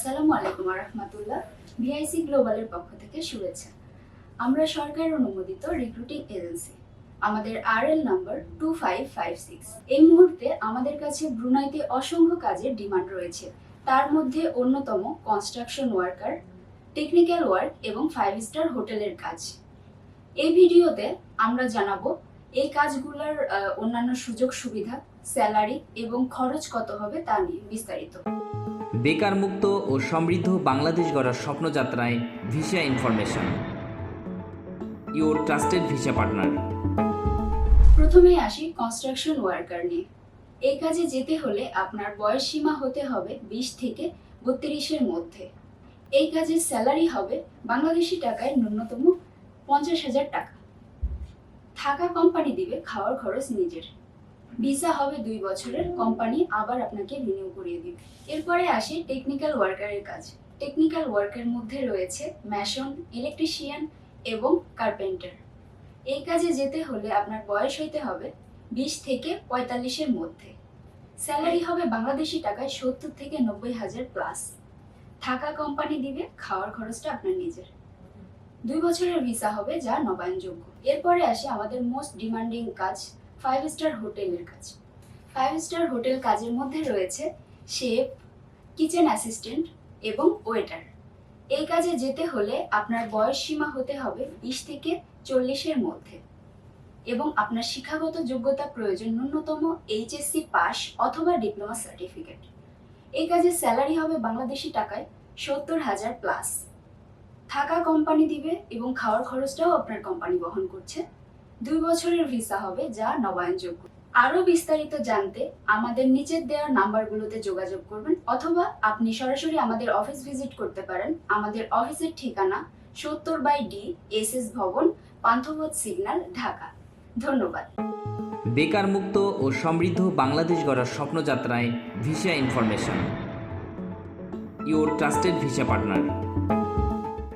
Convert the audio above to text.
আসসালামু আলাইকুম রহমতুল্লাহ, ভিআইসি গ্লোবালের পক্ষ থেকে শুভেচ্ছা। আমরা অনুমোদিত রিক্রুটিং এজেন্সি। আমাদের নাম্বার টু এই মুহূর্তে আমাদের কাছে ব্রুনাইতে অসংখ্য কাজের ডিমান্ড রয়েছে। তার মধ্যে অন্যতম কনস্ট্রাকশন ওয়ার্কার টেকনিক্যাল ওয়ার্ক এবং ফাইভ স্টার হোটেলের কাজ। এই ভিডিওতে আমরা জানাব এই কাজগুলোর অন্যান্য সুযোগ সুবিধা স্যালারি এবং খরচ কত হবে তা নিয়ে বিস্তারিত। বেকার মুক্ত ও সমৃদ্ধ বাংলাদেশ গড়ার স্বপ্নযাত্রায় visa information. Your trusted visa partner. প্রথমে আসি কনস্ট্রাকশন ওয়ার্কার নিয়ে। এই কাজে যেতে হলে আপনার বয়স সীমা হতে হবে বিশ থেকে বত্রিশের মধ্যে। এই কাজের স্যালারি হবে বাংলাদেশি টাকায় ন্যূনতম পঞ্চাশ হাজার টাকা। থাকা কোম্পানি দিবে খাওয়ার খরচ নিজের। ভিসা হবে দুই বছরের, কোম্পানি আবার আপনাকে রিনিউ করিয়ে দিবে। এরপরে আসি টেকনিক্যাল ওয়ার্কারের কাজ। টেকনিক্যাল ওয়ার্কের মধ্যে রয়েছে ম্যাশন ইলেকট্রিশিয়ান এবং কার্পেন্টার এই কাজে যেতে হলে আপনার বয়স হইতে হবে বিশ থেকে পঁয়তাল্লিশের মধ্যে। স্যালারি হবে বাংলাদেশি টাকায় সত্তর থেকে নব্বই হাজার প্লাস থাকা কোম্পানি দিবে, খাওয়ার খরচটা আপনার নিজের। দুই বছরের ভিসা হবে যা নবায়নযোগ্য। এরপরে আসে আমাদের মোস্ট ডিমান্ডিং কাজ ফাইভ স্টার হোটেলের কাজ ফাইভ স্টার হোটেল কাজের মধ্যে রয়েছে শেফ, কিচেন অ্যাসিস্ট্যান্ট এবং ওয়েটার। এই কাজে যেতে হলে আপনার বয়স সীমা হতে হবে বিশ থেকে চল্লিশের মধ্যে এবং আপনার শিক্ষাগত যোগ্যতা প্রয়োজন ন্যূনতম এইচএসসি পাস অথবা ডিপ্লোমা সার্টিফিকেট। এই কাজের স্যালারি হবে বাংলাদেশি টাকায় সত্তর হাজার প্লাস। থাকা কোম্পানি দিবে এবং খাওয়ার খরচটাও আপনার কোম্পানি বহন করছে। দুই বছরের ভিসা হবে যা নবায়নযোগ্য। আরও বিস্তারিত জানতে আমাদের নিচের দেওয়া নাম্বারগুলোতে যোগাযোগ করবেন অথবা আপনি সরাসরি আমাদের অফিস ভিজিট করতে পারেন। আমাদের অফিসের ঠিকানা সত্তর বাই ডি এস এস ভবন, পান্থপথ সিগন্যাল, ঢাকা। ধন্যবাদ। বেকার মুক্ত ও সমৃদ্ধ বাংলাদেশ গড়ার স্বপ্নযাত্রায় visa information, your trusted visa partner.